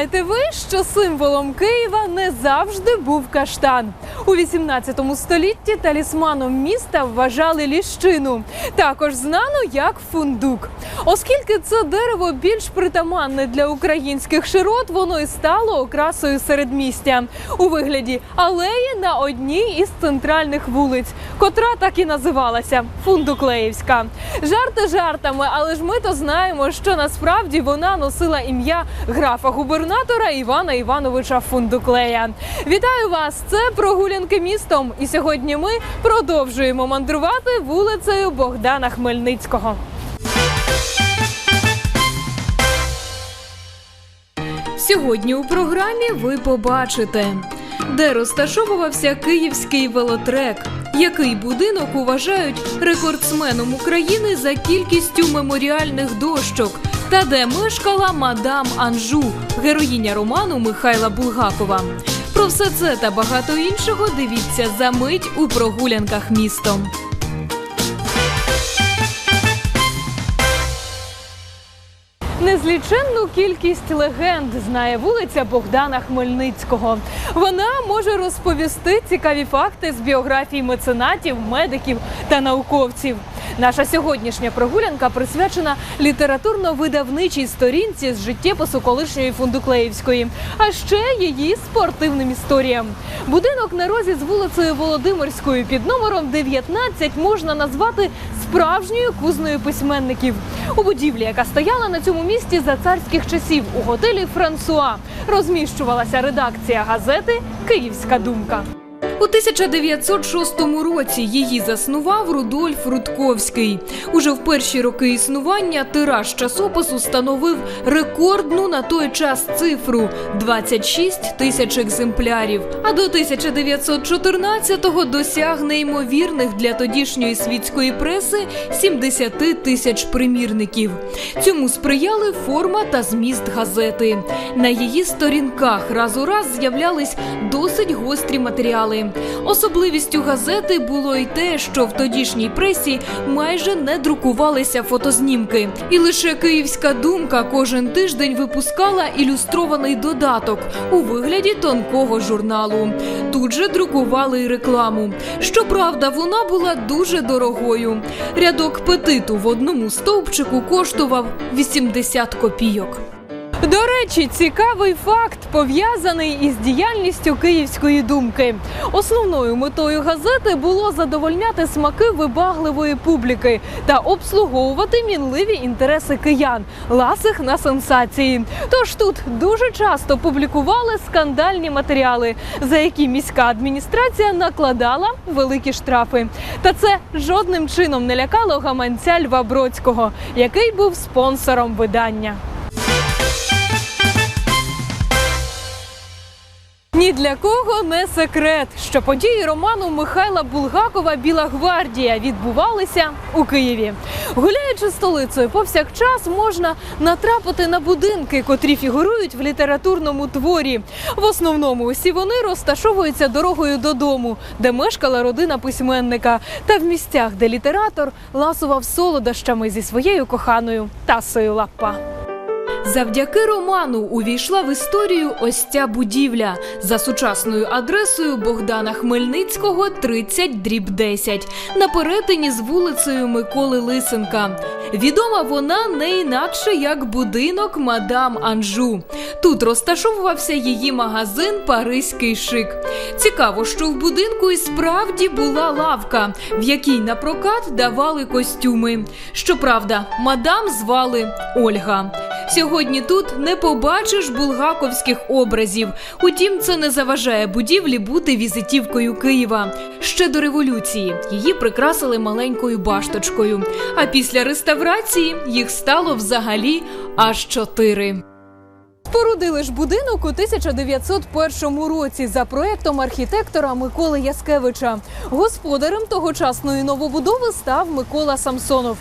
знаєте ви, що символом Києва не завжди був каштан? У 18 столітті талісманом міста вважали ліщину, також знану як фундук. Оскільки це дерево більш притаманне для українських широт, воно і стало окрасою середмістя у вигляді алеї на одній із центральних вулиць, котра так і називалася Фундуклеївська. Жарти жартами, але ж ми то знаємо, що насправді вона носила ім'я графа-губернатора Івана Івановича Фундуклея. Вітаю вас! Це прогулянки містом. І сьогодні ми продовжуємо мандрувати вулицею Богдана Хмельницького. Сьогодні у програмі ви побачите, де розташовувався київський велотрек, який будинок вважають рекордсменом України за кількістю меморіальних дощок, та де мешкала мадам Анжу, героїня роману Михайла Булгакова. Про все це та багато іншого дивіться за мить у прогулянках містом. Незліченну кількість легенд знає вулиця Богдана Хмельницького. Вона може розповісти цікаві факти з біографій меценатів, медиків та науковців. Наша сьогоднішня прогулянка присвячена літературно-видавничій сторінці з життєпису колишньої Фундуклеївської, а ще її спортивним історіям. Будинок на розі з вулицею Володимирською під номером 19 можна назвати справжньою кузною письменників. У будівлі, яка стояла на цьому місці за царських часів у готелі Франсуа, розміщувалася редакція газети Київська думка. У 1906 році її заснував Рудольф Рудковський. Уже в перші роки існування тираж часопису становив рекордну на той час цифру 26 тисяч екземплярів. А до 1914-го досяг неймовірних для тодішньої світської преси 70 тисяч примірників. Цьому сприяли форма та зміст газети. На її сторінках раз у раз з'являлись досить гострі матеріали. Особливістю газети було й те, що в тодішній пресі майже не друкувалися фотознімки, і лише київська думка кожен тиждень випускала ілюстрований додаток у вигляді тонкого журналу. Тут же друкували й рекламу. Щоправда, вона була дуже дорогою. Рядок петиту в одному стовпчику коштував 80 копійок. До речі, цікавий факт пов'язаний із діяльністю київської думки. Основною метою газети було задовольняти смаки вибагливої публіки та обслуговувати мінливі інтереси киян, ласих на сенсації. Тож тут дуже часто публікували скандальні матеріали, за які міська адміністрація накладала великі штрафи. Та це жодним чином не лякало гаманця Льва Бродського, який був спонсором видання. Ні для кого не секрет, що події роману Михайла Булгакова Біла гвардія відбувалися у Києві. Гуляючи столицею, повсякчас можна натрапити на будинки, котрі фігурують в літературному творі. В основному усі вони розташовуються дорогою додому, де мешкала родина письменника, та в місцях, де літератор ласував солодощами зі своєю коханою Тасою Лаппа. Завдяки роману увійшла в історію ось ця будівля за сучасною адресою Богдана Хмельницького 30 дріб 10 на перетині з вулицею Миколи Лисенка. Відома вона не інакше як будинок мадам Анжу. Тут розташовувався її магазин Паризький шик. Цікаво, що в будинку і справді була лавка, в якій на прокат давали костюми. Щоправда, мадам звали Ольга. Сьогодні тут не побачиш булгаковських образів. Утім, це не заважає будівлі бути візитівкою Києва. Ще до революції її прикрасили маленькою башточкою. А після реставрації їх стало взагалі аж чотири. Спорудили ж будинок у 1901 році за проектом архітектора Миколи Яскевича. Господарем тогочасної новобудови став Микола Самсонов.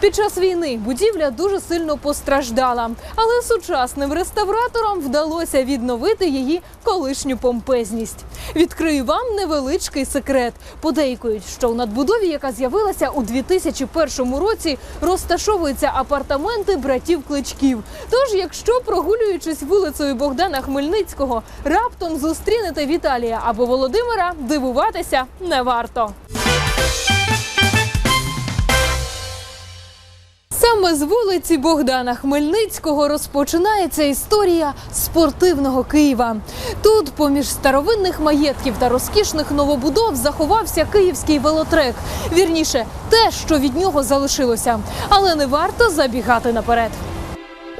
Під час війни будівля дуже сильно постраждала, але сучасним реставраторам вдалося відновити її колишню помпезність. Відкрию вам невеличкий секрет. Подейкують, що в надбудові, яка з'явилася у 2001 році, розташовуються апартаменти братів кличків. Тож, якщо прогулюючись прогулюючись вулицею Богдана Хмельницького, раптом зустрінете Віталія або Володимира, дивуватися не варто. Саме з вулиці Богдана Хмельницького розпочинається історія спортивного Києва. Тут, поміж старовинних маєтків та розкішних новобудов, заховався київський велотрек. Вірніше, те, що від нього залишилося. Але не варто забігати наперед.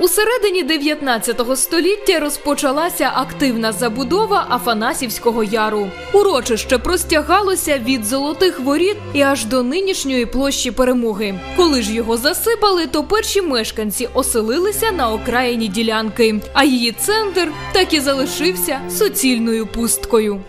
У середині 19 століття розпочалася активна забудова Афанасівського яру. Урочище простягалося від золотих воріт і аж до нинішньої площі перемоги. Коли ж його засипали, то перші мешканці оселилися на окраїні ділянки, а її центр так і залишився суцільною пусткою.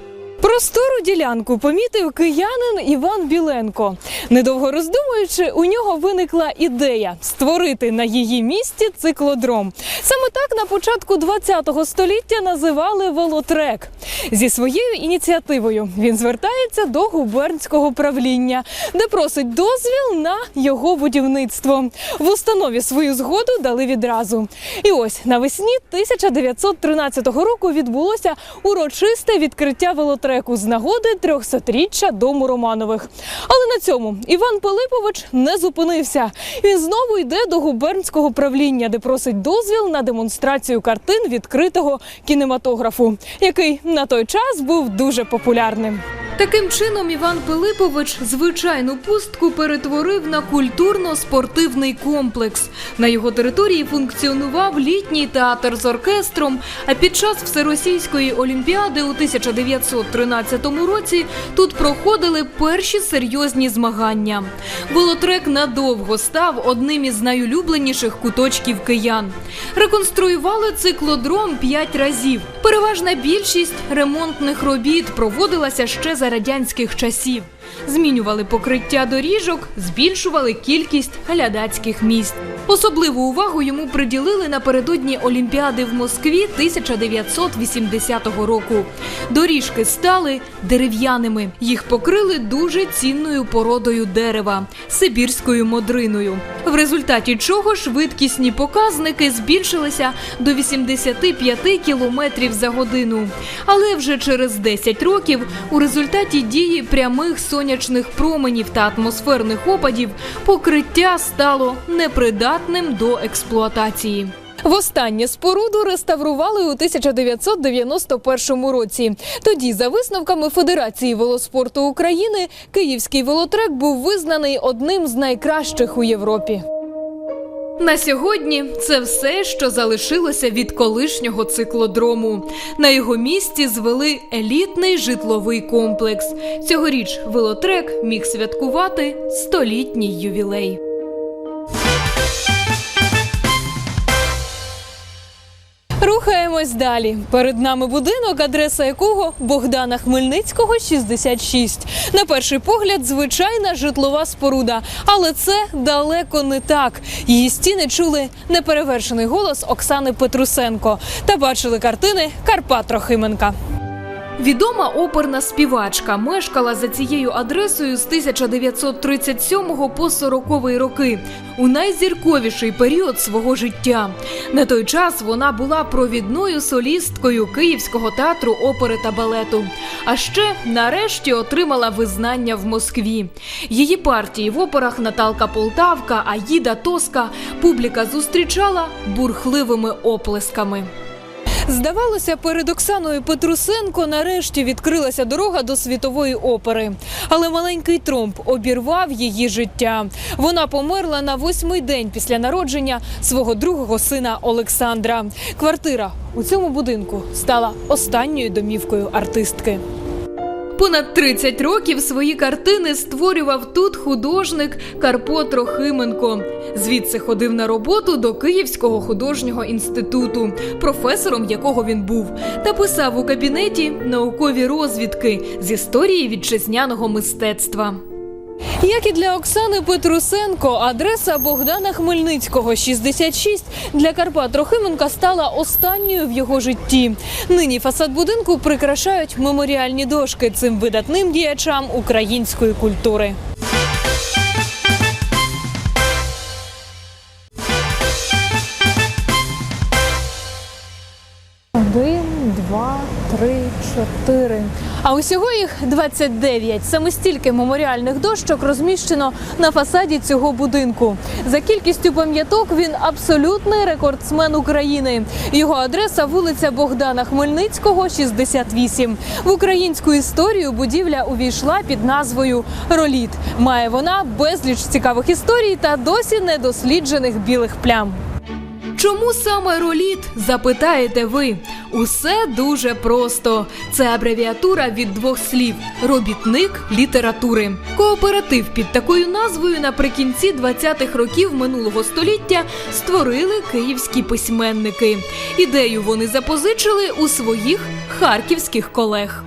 Простору ділянку помітив киянин Іван Біленко. Недовго роздумуючи, у нього виникла ідея створити на її місці циклодром. Саме так на початку ХХ століття називали велотрек. Зі своєю ініціативою він звертається до губернського правління, де просить дозвіл на його будівництво. В установі свою згоду дали відразу. І ось навесні 1913 року відбулося урочисте відкриття велотреку з нагоди 300-річчя дому Романових. Але на цьому Іван Пилипович не зупинився. Він знову йде до губернського правління, де просить дозвіл на демонстрацію картин відкритого кінематографу, який на той час був дуже популярним. Таким чином Іван Пилипович звичайну пустку перетворив на культурно-спортивний комплекс. На його території функціонував літній театр з оркестром. А під час всеросійської олімпіади у 1913 році тут проходили перші серйозні змагання. Волотрек надовго став одним із найулюбленіших куточків киян. Реконструювали циклодром п'ять разів. Переважна більшість ремонтних робіт проводилася ще за радянських часів. Змінювали покриття доріжок, збільшували кількість глядацьких місць. Особливу увагу йому приділили напередодні Олімпіади в Москві 1980 року. Доріжки стали дерев'яними. Їх покрили дуже цінною породою дерева сибірською модриною. В результаті чого швидкісні показники збільшилися до 85 кілометрів за годину. Але вже через 10 років у результаті дії прямих сонячних променів та атмосферних опадів покриття стало непридатним до експлуатації. Востаннє споруду реставрували у 1991 році. Тоді, за висновками Федерації велоспорту України, київський велотрек був визнаний одним з найкращих у Європі. На сьогодні це все, що залишилося від колишнього циклодрому. На його місці звели елітний житловий комплекс. Цьогоріч велотрек міг святкувати столітній ювілей. Рухаємось далі. Перед нами будинок, адреса якого Богдана Хмельницького, 66. На перший погляд, звичайна житлова споруда, але це далеко не так. Її стіни чули неперевершений голос Оксани Петрусенко та бачили картини Карпа Трохименка. Відома оперна співачка мешкала за цією адресою з 1937 по 40 роки у найзірковіший період свого життя. На той час вона була провідною солісткою Київського театру опери та балету. А ще нарешті отримала визнання в Москві. Її партії в операх Наталка Полтавка, Аїда Тоска публіка зустрічала бурхливими оплесками. Здавалося, перед Оксаною Петрусенко нарешті відкрилася дорога до світової опери. Але маленький тромб обірвав її життя. Вона померла на восьмий день після народження свого другого сина Олександра. Квартира у цьому будинку стала останньою домівкою артистки. Понад 30 років свої картини створював тут художник Карпо Трохименко. Звідси ходив на роботу до Київського художнього інституту, професором якого він був, та писав у кабінеті наукові розвідки з історії вітчизняного мистецтва. Як і для Оксани Петрусенко, адреса Богдана Хмельницького 66 для Карпа Трохименка стала останньою в його житті. Нині фасад будинку прикрашають меморіальні дошки цим видатним діячам української культури. Три, чотири. А усього їх 29. Саме стільки меморіальних дощок розміщено на фасаді цього будинку. За кількістю пам'яток він абсолютний рекордсмен України. Його адреса вулиця Богдана Хмельницького, 68. В українську історію будівля увійшла під назвою Роліт. Має вона безліч цікавих історій та досі недосліджених білих плям. Чому саме роліт? Запитаєте ви. Усе дуже просто. Це абревіатура від двох слів: робітник літератури. Кооператив під такою назвою наприкінці 20-х років минулого століття створили київські письменники. Ідею вони запозичили у своїх харківських колег.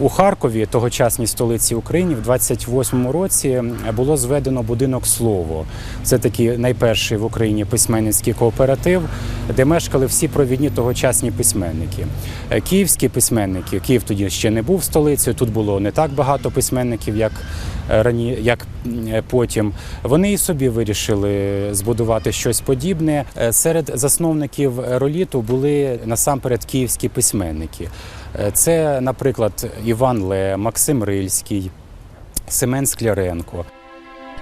У Харкові, тогочасній столиці України, в 28-му році було зведено будинок слово. Це такий найперший в Україні письменницький кооператив, де мешкали всі провідні тогочасні письменники. Е, Київські письменники, Київ тоді ще не був столицею. Тут було не так багато письменників, як е, рані, як е, потім. Вони і собі вирішили збудувати щось подібне. Серед засновників роліту були насамперед київські письменники. Е, Це, наприклад, Іван Ле, Максим Рильський, Семен Скляренко.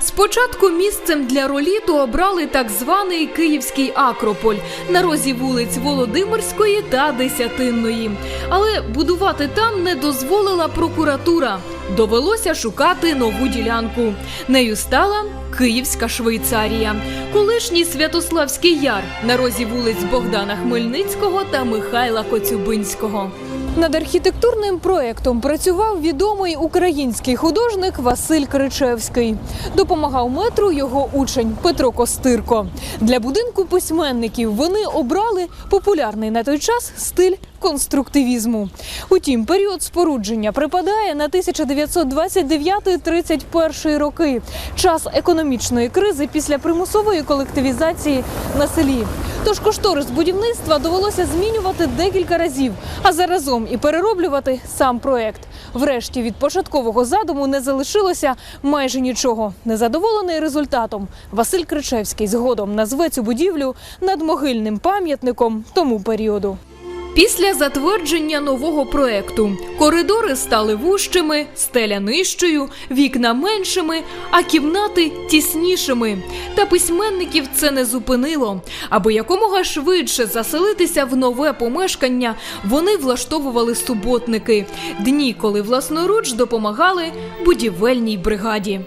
Спочатку місцем для роліту обрали так званий Київський Акрополь на розі вулиць Володимирської та Десятинної. Але будувати там не дозволила прокуратура. Довелося шукати нову ділянку. Нею стала Київська Швейцарія, колишній Святославський Яр на розі вулиць Богдана Хмельницького та Михайла Коцюбинського. Над архітектурним проєктом працював відомий український художник Василь Кричевський. Допомагав метру його учень Петро Костирко. Для будинку письменників вони обрали популярний на той час стиль конструктивізму. Утім, період спорудження припадає на 1929-31 роки, час економічної кризи після примусової колективізації на селі. Тож кошторис будівництва довелося змінювати декілька разів, а заразом і перероблювати сам проект. Врешті від початкового задуму не залишилося майже нічого. Незадоволений результатом, Василь Кричевський згодом назве цю будівлю надмогильним пам'ятником тому періоду. Після затвердження нового проекту коридори стали вужчими, стеля нижчою, вікна меншими, а кімнати тіснішими. Та письменників це не зупинило. Аби якомога швидше заселитися в нове помешкання, вони влаштовували суботники дні, коли власноруч допомагали будівельній бригаді.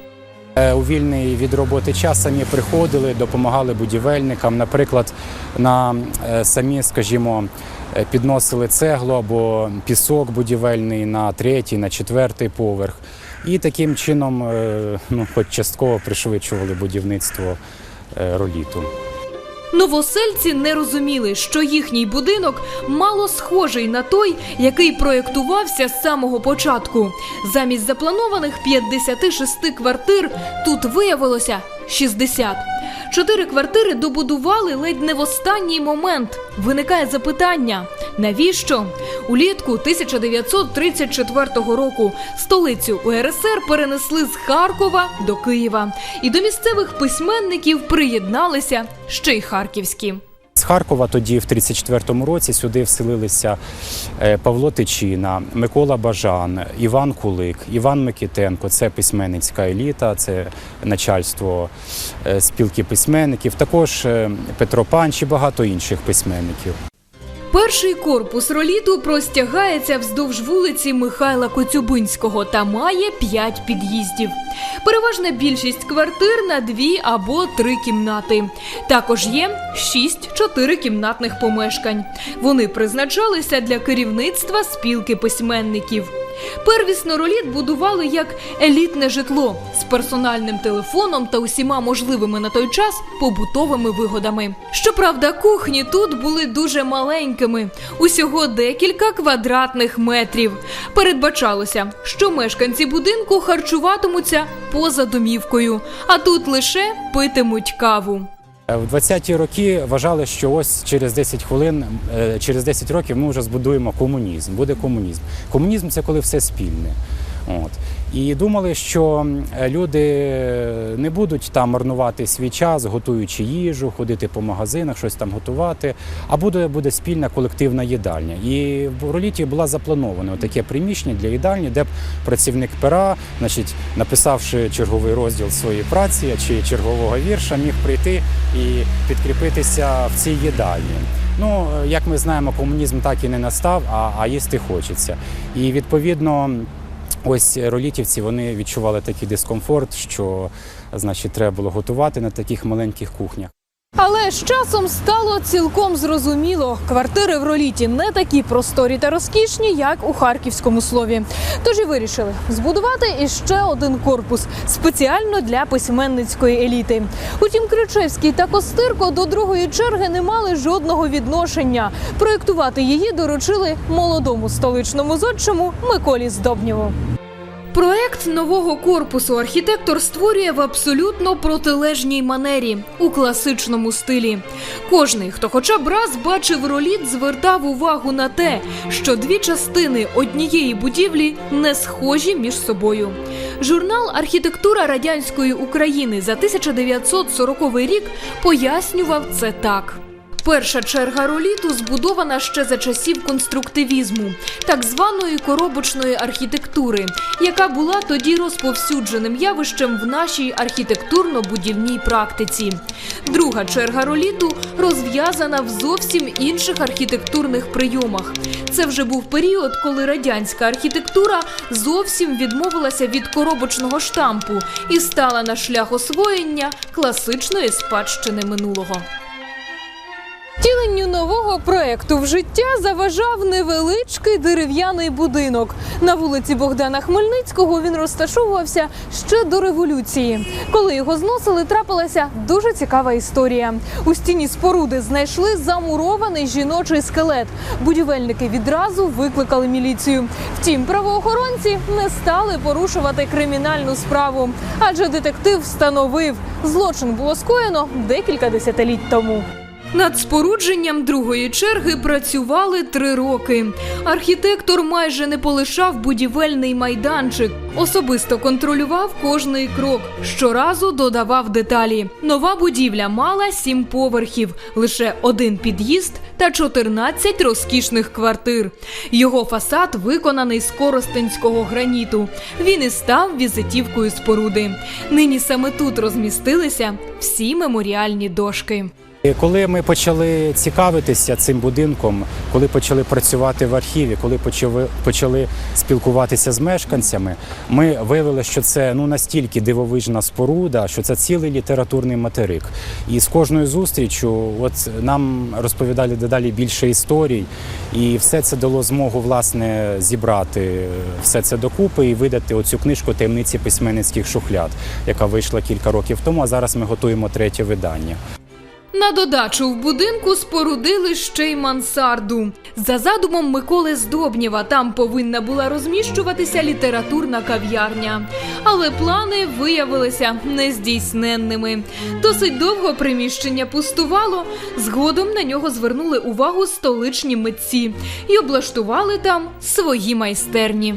Е, У вільний від роботи час самі приходили, допомагали будівельникам. Наприклад, на е, самі, скажімо, підносили цеглу або пісок будівельний на третій, на четвертий поверх. І таким чином, е, ну, хоч частково пришвидшували будівництво е, роліту. Новосельці не розуміли, що їхній будинок мало схожий на той, який проєктувався з самого початку. Замість запланованих 56 квартир тут виявилося 60. Чотири квартири добудували ледь не в останній момент. Виникає запитання: навіщо? Улітку 1934 року столицю УРСР перенесли з Харкова до Києва, і до місцевих письменників приєдналися ще й харківські. З Харкова тоді, в 34-му році, сюди вселилися е, Павло Тичина, Микола Бажан, Іван Кулик, Іван Микітенко. Це письменницька еліта, це начальство е, спілки письменників. Також е, Петро Панч і багато інших письменників. Перший корпус роліту простягається вздовж вулиці Михайла Коцюбинського та має 5 під'їздів. Переважна більшість квартир на дві або три кімнати. Також є шість чотирикімнатних помешкань. Вони призначалися для керівництва спілки письменників. Первісно роліт будували як елітне житло з персональним телефоном та усіма можливими на той час побутовими вигодами. Щоправда, кухні тут були дуже маленькими, усього декілька квадратних метрів. Передбачалося, що мешканці будинку харчуватимуться поза домівкою, а тут лише питимуть каву. Е, В 20-ті роки вважали, що ось через 10 хвилин, е, через 10 років ми вже збудуємо комунізм. Буде комунізм. Комунізм це коли все спільне. От. І думали, що е, люди не будуть там марнувати свій час, готуючи їжу, ходити по магазинах, щось там готувати, а буде, буде спільна колективна їдальня. І в роліті була заплановано таке приміщення для їдальні, де б працівник пера, значить, написавши черговий розділ своєї праці чи чергового вірша, міг прийти і підкріпитися в цій їдальні. Ну, е, як ми знаємо, комунізм так і не настав, а, а їсти хочеться. І відповідно. Ось ролітівці вони відчували такий дискомфорт, що значить треба було готувати на таких маленьких кухнях. Але з часом стало цілком зрозуміло, квартири в роліті не такі просторі та розкішні, як у харківському слові. Тож і вирішили збудувати іще один корпус спеціально для письменницької еліти. Утім, Кричевський та Костирко до другої черги не мали жодного відношення. Проєктувати її доручили молодому столичному зодчому Миколі Здобнєву. Проект нового корпусу архітектор створює в абсолютно протилежній манері у класичному стилі. Кожний, хто хоча б раз бачив роліт, звертав увагу на те, що дві частини однієї будівлі не схожі між собою. Журнал Архітектура радянської України за 1940 рік пояснював це так. Перша черга роліту збудована ще за часів конструктивізму, так званої коробочної архітектури, яка була тоді розповсюдженим явищем в нашій архітектурно-будівній практиці. Друга черга роліту розв'язана в зовсім інших архітектурних прийомах. Це вже був період, коли радянська архітектура зовсім відмовилася від коробочного штампу і стала на шлях освоєння класичної спадщини минулого. Втіленню нового проекту в життя заважав невеличкий дерев'яний будинок. На вулиці Богдана Хмельницького він розташовувався ще до революції. Коли його зносили, трапилася дуже цікава історія. У стіні споруди знайшли замурований жіночий скелет. Будівельники відразу викликали міліцію. Втім, правоохоронці не стали порушувати кримінальну справу, адже детектив встановив, злочин було скоєно декілька десятиліть тому. Над спорудженням другої черги працювали три роки. Архітектор майже не полишав будівельний майданчик, особисто контролював кожний крок, щоразу додавав деталі. Нова будівля мала сім поверхів, лише один під'їзд та 14 розкішних квартир. Його фасад виконаний з коростенського граніту. Він і став візитівкою споруди. Нині саме тут розмістилися всі меморіальні дошки. Коли ми почали цікавитися цим будинком, коли почали працювати в архіві, коли почали, почали спілкуватися з мешканцями, ми виявили, що це ну настільки дивовижна споруда, що це цілий літературний материк. І з кожною зустрічю, от нам розповідали дедалі більше історій, і все це дало змогу власне зібрати все це докупи і видати оцю книжку таємниці письменницьких шухляд, яка вийшла кілька років тому. А зараз ми готуємо третє видання. На додачу в будинку спорудили ще й мансарду. За задумом Миколи Здобнєва там повинна була розміщуватися літературна кав'ярня. Але плани виявилися нездійсненними. Досить довго приміщення пустувало. Згодом на нього звернули увагу столичні митці і облаштували там свої майстерні.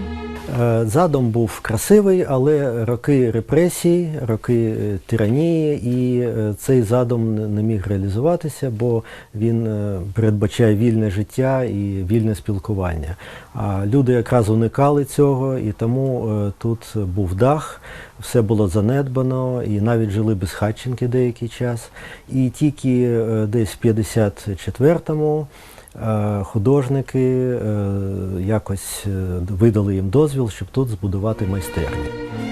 Е, Задум був красивий, але роки репресій, роки е, тиранії, і е, цей задум не- міг реалізуватися, бо він передбачає вільне життя і вільне спілкування. А люди якраз уникали цього, і тому тут був дах, все було занедбано, і навіть жили безхатченки деякий час. І тільки десь в 54-му Е, Художники е, якось е, видали їм дозвіл, щоб тут збудувати майстерню.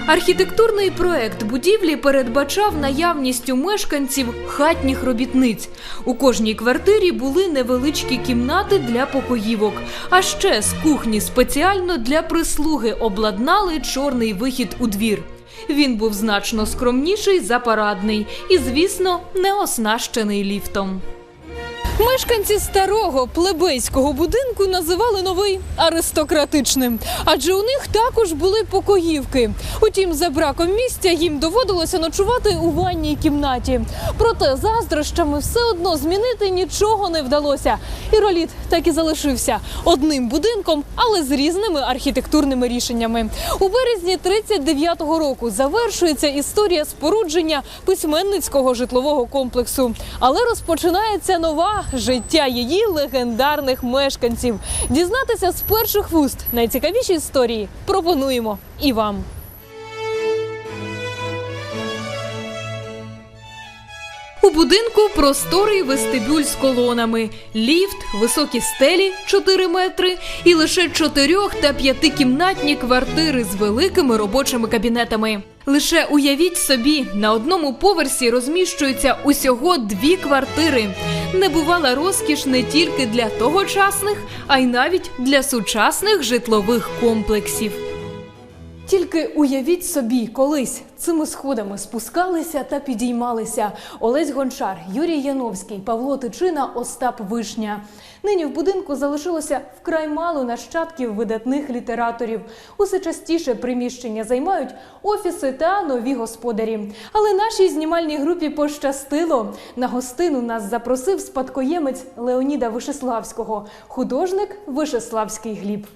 Архітектурний проект будівлі передбачав наявність у мешканців хатніх робітниць. У кожній квартирі були невеличкі кімнати для покоївок. А ще з кухні спеціально для прислуги обладнали чорний вихід у двір. Він був значно скромніший за парадний і, звісно, не оснащений ліфтом. Мешканці старого плебейського будинку називали новий аристократичним, адже у них також були покоївки. Утім, за браком місця їм доводилося ночувати у ванній кімнаті. Проте заздрощами все одно змінити нічого не вдалося. І роліт так і залишився одним будинком, але з різними архітектурними рішеннями. У березні 39-го року завершується історія спорудження письменницького житлового комплексу. Але розпочинається нова життя її легендарних мешканців. Дізнатися з перших вуст найцікавіші історії пропонуємо і вам. У будинку просторий вестибюль з колонами, ліфт, високі стелі 4 метри і лише чотирьох та п'ятикімнатні квартири з великими робочими кабінетами. Лише уявіть собі, на одному поверсі розміщується усього дві квартири. Небувала розкіш не тільки для тогочасних, а й навіть для сучасних житлових комплексів. Тільки уявіть собі, колись цими сходами спускалися та підіймалися Олесь Гончар, Юрій Яновський, Павло Тичина, Остап Вишня. Нині в будинку залишилося вкрай мало нащадків видатних літераторів. Усе частіше приміщення займають офіси та нові господарі. Але нашій знімальній групі пощастило. На гостину нас запросив спадкоємець Леоніда Вишеславського, художник Вишеславський Гліб.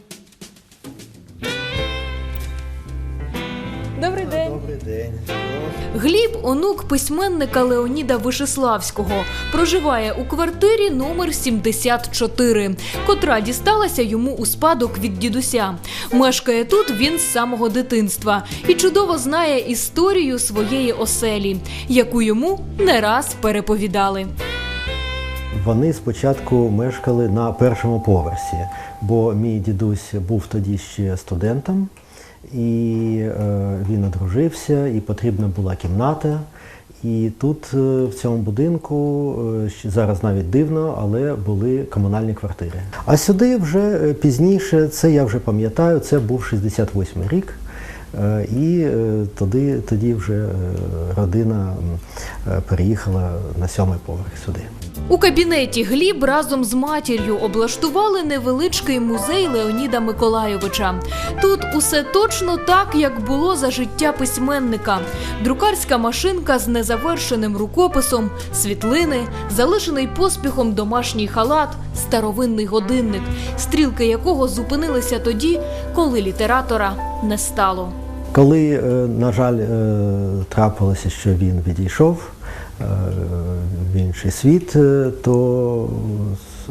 Добрий день. Добрий день. Гліб, онук письменника Леоніда Вишеславського, проживає у квартирі номер 74, котра дісталася йому у спадок від дідуся. Мешкає тут він з самого дитинства і чудово знає історію своєї оселі, яку йому не раз переповідали. Вони спочатку мешкали на першому поверсі, бо мій дідусь був тоді ще студентом, і е, він одружився, і потрібна була кімната. І тут, е, в цьому будинку, е, зараз навіть дивно, але були комунальні квартири. А сюди вже е, пізніше, це я вже пам'ятаю, це був 68 рік. І тоді, тоді вже родина переїхала на сьомий поверх сюди. У кабінеті Гліб разом з матір'ю облаштували невеличкий музей Леоніда Миколайовича. Тут усе точно так, як було за життя письменника: друкарська машинка з незавершеним рукописом, світлини, залишений поспіхом домашній халат, старовинний годинник, стрілки якого зупинилися тоді, коли літератора не стало. Коли, е, на жаль, е, трапилося, що він відійшов в інший світ, е, то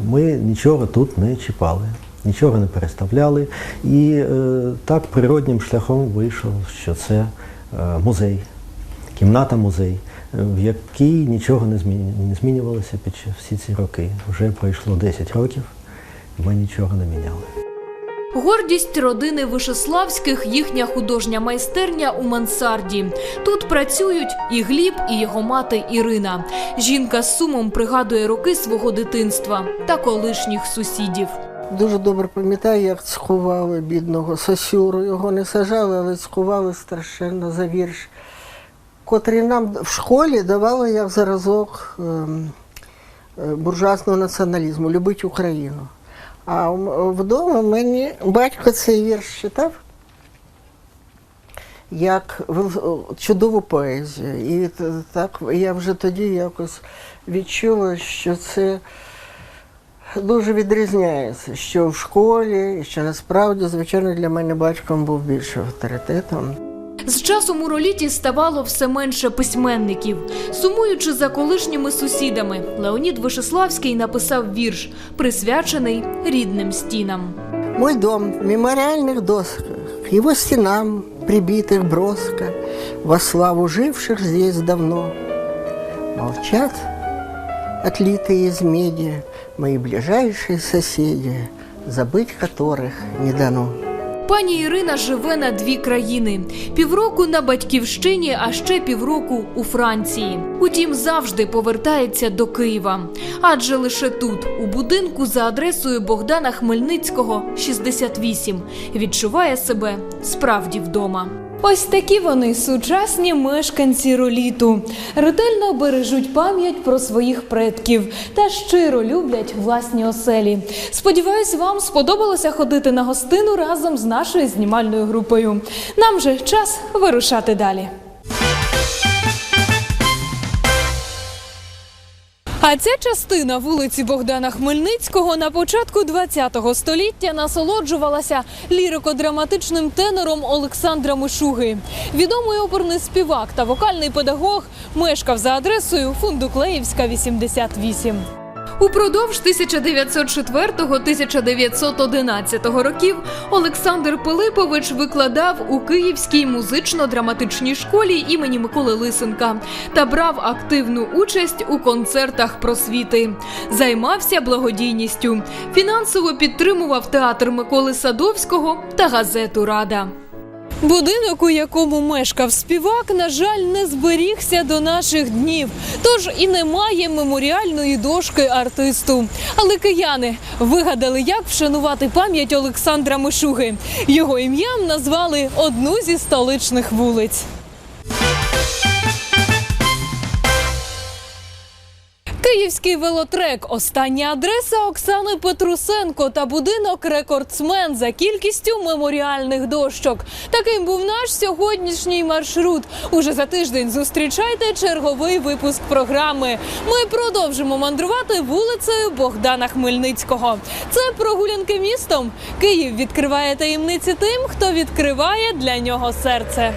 ми нічого тут не чіпали, нічого не переставляли. І е, так природнім шляхом вийшов, що це е, музей, кімната музей, е, в якій нічого не змінювалося під всі ці роки. Вже пройшло 10 років, ми нічого не міняли. Гордість родини Вишеславських їхня художня майстерня у мансарді. Тут працюють і Гліб, і його мати Ірина. Жінка з сумом пригадує роки свого дитинства та колишніх сусідів. Дуже добре пам'ятаю, як сховали бідного Сосюру. Його не сажали, але сховали страшенно за вірш, котрий нам в школі давали як зразок ем, е, буржуазного націоналізму Любить Україну. А вдома мені батько цей вірш читав як чудову поезію. І так я вже тоді якось відчула, що це дуже відрізняється, що в школі, і що насправді, звичайно, для мене батьком був більше авторитетом. З часом у роліті ставало все менше письменників. Сумуючи за колишніми сусідами, Леонід Вишеславський написав вірш, присвячений рідним стінам. Мой дом в мемориальных досках, его стенам, прибитых броско, во славу живших здесь давно. Молчат, отлитые из меди, мои ближайшие соседи, забыть которых не дано. Пані Ірина живе на дві країни: півроку на батьківщині, а ще півроку у Франції. Утім, завжди повертається до Києва. Адже лише тут, у будинку за адресою Богдана Хмельницького, 68, відчуває себе справді вдома. Ось такі вони сучасні мешканці роліту. Ретельно бережуть пам'ять про своїх предків та щиро люблять власні оселі. Сподіваюсь, вам сподобалося ходити на гостину разом з нашою знімальною групою. Нам же час вирушати далі. А ця частина вулиці Богдана Хмельницького на початку ХХ століття насолоджувалася лірико-драматичним тенором Олександра Мишуги. Відомий оперний співак та вокальний педагог мешкав за адресою Фундуклеївська, 88. Упродовж 1904-1911 років Олександр Пилипович викладав у Київській музично-драматичній школі імені Миколи Лисенка та брав активну участь у концертах просвіти. Займався благодійністю, фінансово підтримував театр Миколи Садовського та газету Рада. Будинок, у якому мешкав співак, на жаль, не зберігся до наших днів, тож і немає меморіальної дошки артисту. Але кияни вигадали, як вшанувати пам'ять Олександра Мишуги. Його ім'ям назвали одну зі столичних вулиць. Київський велотрек. Остання адреса Оксани Петрусенко та будинок рекордсмен за кількістю меморіальних дощок. Таким був наш сьогоднішній маршрут. Уже за тиждень зустрічайте черговий випуск програми. Ми продовжимо мандрувати вулицею Богдана Хмельницького. Це прогулянки містом. Київ відкриває таємниці тим, хто відкриває для нього серце.